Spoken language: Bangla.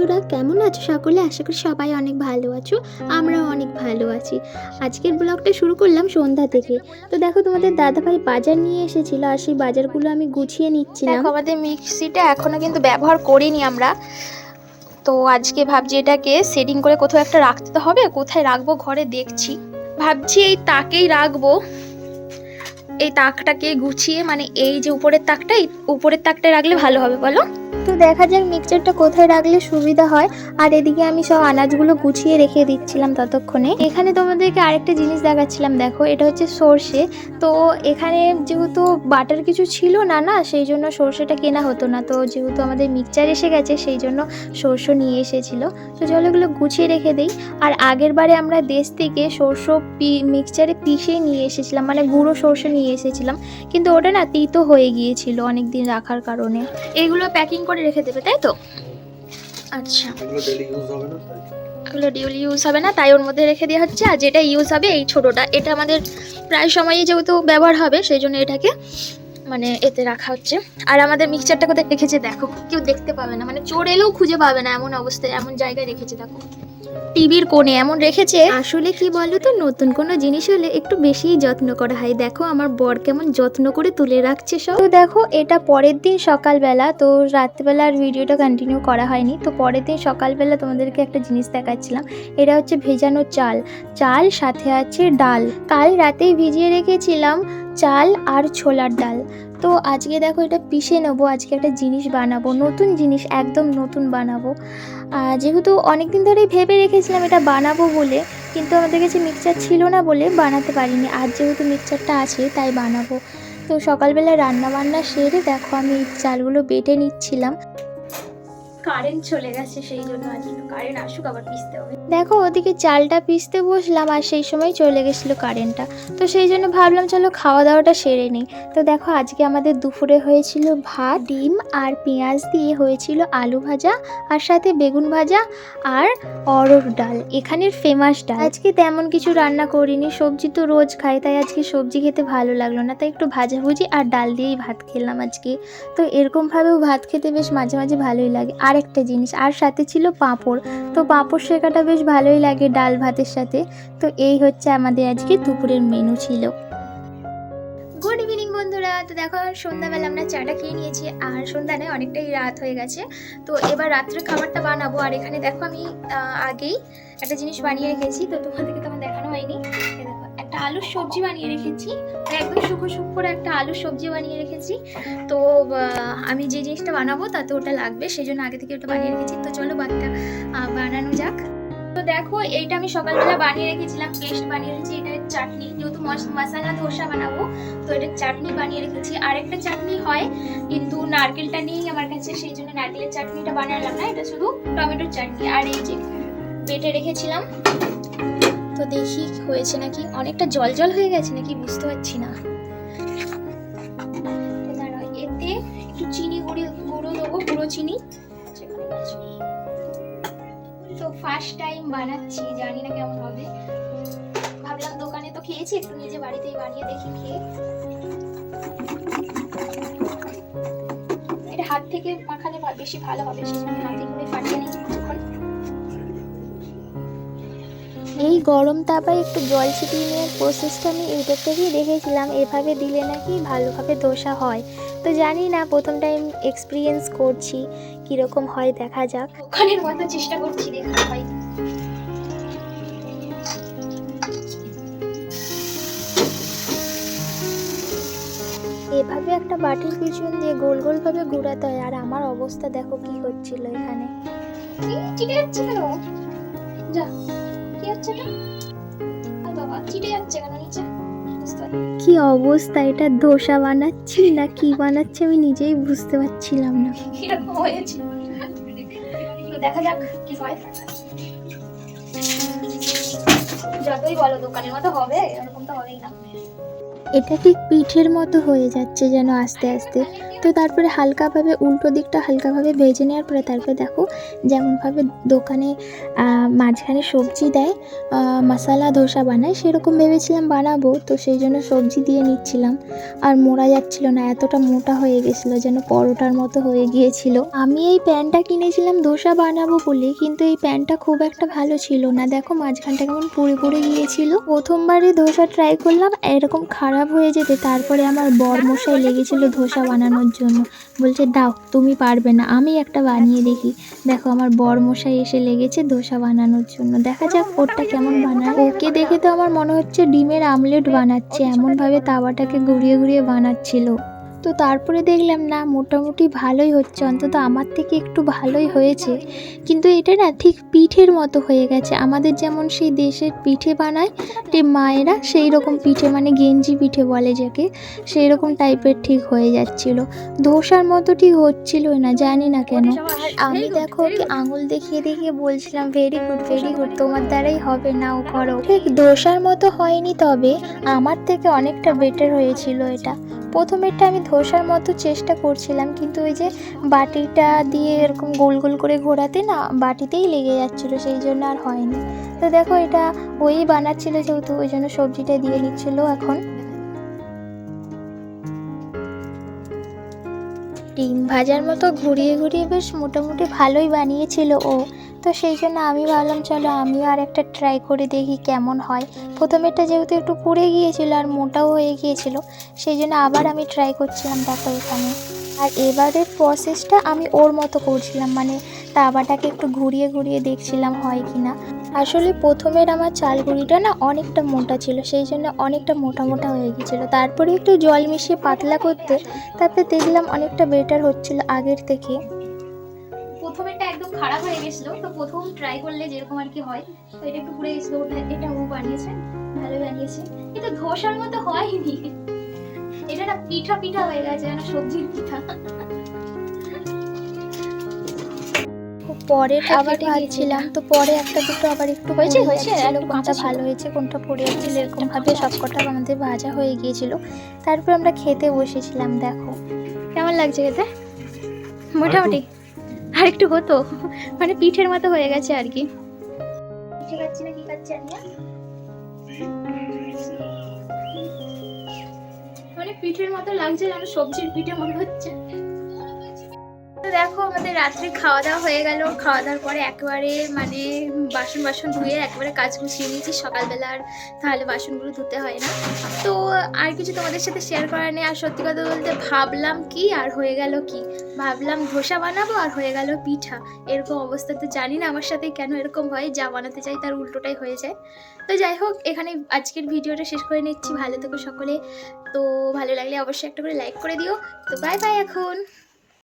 বন্ধুরা, কেমন আছো সকলে? আশা করি সবাই অনেক ভালো আছো, আমরাও অনেক ভালো আছি। আজকের ব্লগটা শুরু করলাম সন্ধ্যা থেকে। তো দেখো, তোমাদের দাদাভাই বাজার নিয়ে এসেছিল আর সেই বাজারগুলো আমি গুছিয়ে নিচ্ছিলাম। দেখো, আমাদের মিক্সিটা এখনও কিন্তু ব্যবহার করিনি আমরা। তো আজকে ভাবছি এটাকে সেটিং করে কোথাও একটা রাখতে হবে, কোথায় রাখব ঘরে দেখছি। ভাবছি এই তাকেই রাখব। এই তাকটাকে গুছিয়ে মানে এই যে উপরের তাকটা, এই উপরের তাকটা রাখলে ভালো হবে, বলো? তো দেখা যাক মিক্সচারটা কোথায় রাখলে সুবিধা হয়। আর এদিকে আমি সব আনাজগুলো গুছিয়ে রেখে দিচ্ছিলাম ততক্ষণে। এখানে তোমাদেরকে আরেকটা জিনিস দেখাচ্ছিলাম, দেখো, এটা হচ্ছে সর্ষে। তো এখানে যেহেতু বাটার কিছু ছিল না না, সেই জন্য সর্ষেটা কেনা হতো না। তো যেহেতু আমাদের মিক্সচার এসে গেছে, সেই জন্য সর্ষে নিয়ে এসেছিল। তো চলো এগুলো গুছিয়ে রেখে দিই। আর আগের বারে আমরা দেশ থেকে সর্ষে মিক্সচারে পিষে নিয়ে এসেছিলাম মানে গুঁড়ো সর্ষে নিয়ে এসেছিলাম। কিন্তু ওটা না তিতো হয়ে গিয়েছিল অনেক দিন রাখার কারণে। এইগুলো প্যাকিং করে রেখে দেবে তাই তো? আচ্ছা। এগুলো ডেলি ইউজ হবে না তাই। ওর মধ্যে রেখে দেওয়া হচ্ছে। আর যেটা ইউজ হবে এই ছোটোটা এটা আমাদের প্রায় সময়ই যেহেতু ব্যবহার হবে সেই জন্য এটাকে মানে এতে রাখা হচ্ছে। আর আমাদের মিক্সচারটা কোথায় রেখেছে দেখো কেউ দেখতে পাবে না। মানে চোর এলেও খুঁজে পাবে না এমন অবস্থায় এমন জায়গায় রেখেছে দেখো। টিভির কোণে এমন রেখেছে। আসলে কি বলো তো নতুন কোনো জিনিস হলে একটু বেশিই যত্ন করা হয়। দেখো আমার বর কেমন যত্ন করে তুলে রাখছে সব। তো দেখো এটা পরের দিন সকালবেলা তো রাত্রিবেলা আর ভিডিওটা কন্টিনিউ করা হয়নি। তো পরের দিন সকালবেলা তোমাদেরকে একটা জিনিস দেখাচ্ছিলাম। এটা হচ্ছে ভেজানো চাল। চাল সাথে আছে ডাল। কাল রাতেই ভিজিয়ে রেখেছিলাম। চাল আর ছোলার ডাল। তো আজকে দেখো এটা পিষে নেব, আজকে একটা জিনিস বানাবো, নতুন জিনিস, একদম নতুন বানাবো। যেহেতু অনেক দিন ধরেই ভেবে রেখেছিলাম এটা বানাবো বলে, কিন্তু আমাদের কাছে মিক্সচার ছিল না বলে বানাতে পারিনি। আর যেহেতু মিক্সচারটা আছে, তাই বানাবো। তো সকালবেলা রান্না বান্না সেরে দেখো আমি চালগুলো বেটে নিচ্ছিলাম। কারেন্ট চলে গেছে সেই জন্য কারেন্ট আসুক আবার পিসতে হবে। দেখো, ওদিকে চালটা পিষতে বসলাম আর সেই সময় চলে গেছিল কারেন্টটা তো সেই জন্য ভাবলাম, চলো খাওয়া দাওয়াটা সেরে নিই। তো দেখো, আজকে আমাদের দুপুরে হয়েছিল ভাত, ডিম আর পেঁয়াজ দিয়ে হয়েছিল আলু ভাজা আর সাথে বেগুন ভাজা আর অরড় ডাল, এখানের ফেমাস ডাল। আজকে তেমন কিছু রান্না করিনি, সবজি তো রোজ খাই, তাই আজকে সবজি খেতে ভালো লাগল না, তাই একটু ভাজাভুজি আর ডাল দিয়েই ভাত খেলাম আজকে। তো এরকমভাবেও ভাত খেতে বেশ মাঝে মাঝে ভালোই লাগে। আর একটা জিনিস, আর সাথে ছিল পাঁপড়। তো পাঁপড় শেখাটা বেশ ভালোই লাগে ডাল ভাতের সাথে। তো এই হচ্ছে আমাদের আজকে দুপুরের মেনু ছিল। গুড ইভিনিং বন্ধুরা। তো দেখো, সন্ধ্যাবেলা আমরা চাটা খেয়ে নিয়েছি, আর সন্ধ্যা নেই অনেকটাই রাত হয়ে গেছে। তো এবার রাত্রে খাবারটা বানাবো। আর এখানে দেখো আমি আগেই একটা জিনিস বানিয়ে রেখেছি। তো তোমাদেরকে তো আমার দেখানো হয়নি। একটা আলুর সবজি বানিয়ে রেখেছি। একদম শুকো শুকো করে একটা আলুর সবজি বানিয়ে রেখেছি। তো আমি যে জিনিসটা বানাবো তাতে ওটা লাগবে সেই জন্য আগে থেকে ওটা বানিয়ে রেখেছি। তো চলো বাকিটা বানানো যাক। তো দেখো, এইটা আমি সকালবেলা বানিয়ে রেখেছিলাম, পেস্ট বানিয়ে রেখেছি, এটা চাটনি, যেহেতু মশ- মশলা ধোসা বানাবো, তো এটা চাটনি বানিয়ে রেখেছি। আর একটা চাটনি হয়, কিন্তু নারকেলটা নেই আমার কাছে সেই জন্য নারকেলের চাটনিটা বানালাম না, এটা শুধু টমেটোর চাটনি। আর এই যে বেটে রেখেছিলাম তো দেখি হয়েছে নাকি? অনেকটা জল জল হয়ে গেছে নাকি? বুঝতে পারছি না। এতে একটু চিনি গুঁড়ো গুঁড়ো দেবো, গুঁড়ো চিনি। যেখানে তো ফার্স্ট টাইম বানাচ্ছি, জানি না কেমন হবে। ভাবলাম দোকানে তো খেয়েছি, একটু নিজে বাড়িতেই বানিয়ে দেখি, খেয়ে। এটা হাত থেকে মাখালে বেশি ভালো হবে, সেজন্য হাতে করে ফাটিয়ে নিই কিছুক্ষণ। এই গরম তাপায় একটু জল ছিটিয়ে নেওয়ার প্রসেসটা আমি ইউটিউব থেকেই দেখেছিলাম। এভাবে দিলে নাকি ভালোভাবে দোসা হয়। তো জানি না প্রথম টাইম এক্সপিরিয়েন্স করছি কীরকম হয় দেখা যাক। দোকানের মতো চেষ্টা করছি দেখি হয়। এভাবে একটা বাটির পিছন দিয়ে গোল গোলভাবে ঘোরাতে হয় আর আমার অবস্থা দেখো কি হচ্ছিল এখানে। যাচ্ছে কেন? যা। কি হচ্ছে এটা? আর বাবা চিটে যাচ্ছে কেন নিচে? বুঝতে পারছি না। কি অবস্থা এটা দোসা বানাচ্ছি না কি বানাচ্ছি আমি নিজেই বুঝতে পারছিলাম না। কীরকম হয়েছে? দেখা যাক কি হয়। যতই বলো দোকানের মতো হবে এরকম তো হবেই না। এটা ঠিক পিঠের মতো হয়ে যাচ্ছে যেন আস্তে আস্তে। তো তারপরে হালকাভাবে উল্টো দিকটা হালকাভাবে ভেজে নেওয়ার পরে তারপরে দেখো যেমনভাবে দোকানে মাঝখানে সবজি দেয় মশালা ধোসা বানায়, সেরকম ভেবেছিলাম বানাবো, তো সেই জন্য সবজি দিয়ে নিচ্ছিলাম। আর মোড়া যাচ্ছিল না, এতটা মোটা হয়ে গেছিল যেন পরোটার মতো হয়ে গিয়েছিল। আমি এই প্যানটা কিনেছিলাম ধোসা বানাবো বলে, কিন্তু এই প্যানটা খুব একটা ভালো ছিল না। দেখো মাঝখানটা কেমন পুড়ে পুড়ে গিয়েছিল। প্রথমবারে ধোসা ট্রাই করলাম, এরকম খারাপ হয়ে যেতে, তারপরে আমার বর মশাই লেগেছিল ধোসা বানানোর জন্য। বলছে, দাও, তুমি পারবে না, আমি একটা বানিয়ে দেখি। দেখো, আমার বর মশাই এসে লেগেছে ধোসা বানানোর জন্য। দেখা যাক ওরটা কেমন বানায়। ওকে দেখে তো আমার মনে হচ্ছে ডিমের আমলেট বানাচ্ছে, এমনভাবে তাওয়াটাকে ঘুরিয়ে ঘুরিয়ে বানাচ্ছিল। তো তারপরে দেখলাম, না, মোটামুটি ভালোই হচ্ছে। অন্তত আমার থেকে একটু ভালোই হয়েছে। কিন্তু এটা না ঠিক পিঠের মতো হয়ে গেছে। আমাদের যেমন সেই দেশের পিঠে বানায় মায়েরা সেই রকম পিঠে মানে গেঞ্জি পিঠে বলে যাকে, সেই রকম টাইপের ঠিক হয়ে যাচ্ছিল। ধোসার মতো ঠিক হচ্ছিলই না, জানি না কেন। আমি দেখো ওকে আঙুল দেখিয়ে দেখিয়ে বলছিলাম, ভেরি গুড ভেরি গুড, তোমার দ্বারাই হবে, নাও করো। ঠিক ধোসার মতো হয়নি তবে আমার থেকে অনেকটা বেটার হয়েছিল এটা। প্রথমেরটা আমি ধোসার মতো চেষ্টা করছিলাম, কিন্তু ওই যে বাটিটা দিয়ে এরকম গোল গোল করে ঘোরাতে না বাটিতেই লেগে যাচ্ছিল, সেই জন্য আর হয়নি। তো দেখো এটা ওই বানাচ্ছিল যেহেতু, ওই জন্য সবজিটা দিয়ে নিচ্ছিল এখন। ডিম ভাজার মতো ঘুরিয়ে ঘুরিয়ে বেশ মোটামুটি ভালোই বানিয়েছিল ও। তো সেই জন্য আমি ভাবলাম, চলো আমিও আর একটা ট্রাই করে দেখি কেমন হয়। প্রথমেরটা যেহেতু একটু পুড়ে গিয়েছিল আর মোটাও হয়ে গিয়েছিল, সেই জন্য আবার আমি ট্রাই করছিলাম দেখো এখানে। আর এবারের প্রসেসটা আমি ওর মতো করছিলাম মানে তাওয়াটাকে একটু ঘুরিয়ে ঘুরিয়ে দেখছিলাম হয় কি না। আসলে প্রথমের আমার চালগুড়িটা না অনেকটা মোটা ছিল, সেই জন্য অনেকটা মোটা মোটা হয়ে গিয়েছিল। তারপরে একটু জল মিশিয়ে পাতলা করতে, তারপরে দেখলাম অনেকটা বেটার হচ্ছিল আগের থেকে। প্রথমেরটা একদম খারাপ হয়ে গেছিল। তো প্রথম ট্রাই করলে যেরকম আর কি হয় তো এটা একটু পুড়ে গেছিল। ওটা এটা ও বানিয়েছে ভালো বানিয়েছে। কিন্তু ধোসার মতো হয়নি। এটা না পিঠা পিঠা হয়ে গেছে যেন সবজির পিঠা। পরে আবার কেটে ভাজছিলাম। তো পরে একটা দুটো আবার একটু হয়েছে, হয়েছে, কোনটা কাঁচা ভালো হয়েছে কোনটা পড়ে যাচ্ছিল এরকম ভাবে সবকটা আমাদের ভাজা হয়ে গিয়েছিল। তারপর আমরা খেতে বসেছিলাম দেখো। কেমন লাগছে খেতে? মোটামুটি? আর একটু হতো। মানে পিঠের মতো হয়ে গেছে আর কি। পিঠে খাচ্ছি না কি খাচ্ছি আমি মানে পিঠের মতো লাগছে যেন সবজির পিঠে মনে হচ্ছে। দেখো, আমাদের রাত্রে খাওয়া দাওয়া হয়ে গেল। খাওয়া দাওয়ার পরে একেবারে মানে বাসন বাসন ধুয়ে একেবারে কাজ গুছিয়ে নিয়েছি। সকালবেলা আর তাহলে বাসনগুলো ধুতে হয় না। তো আর কিছু তোমাদের সাথে শেয়ার করা নেই। আর সত্যি কথা বলতে ভাবলাম কি আর হয়ে গেল কি? ভাবলাম ধোসা বানাবো আর হয়ে গেল পিঠা। এরকম অবস্থা তো জানি না আমার সাথে কেন এরকম হয়। যা বানাতে চাই তার উল্টোটাই হয়ে যায়। তো যাই হোক, এখানে আজকের ভিডিওটা শেষ করে নিচ্ছি। ভালো থেকো সকলে। তো ভালো লাগলে অবশ্যই একটা করে লাইক করে দিও। তো বাই বাই এখন।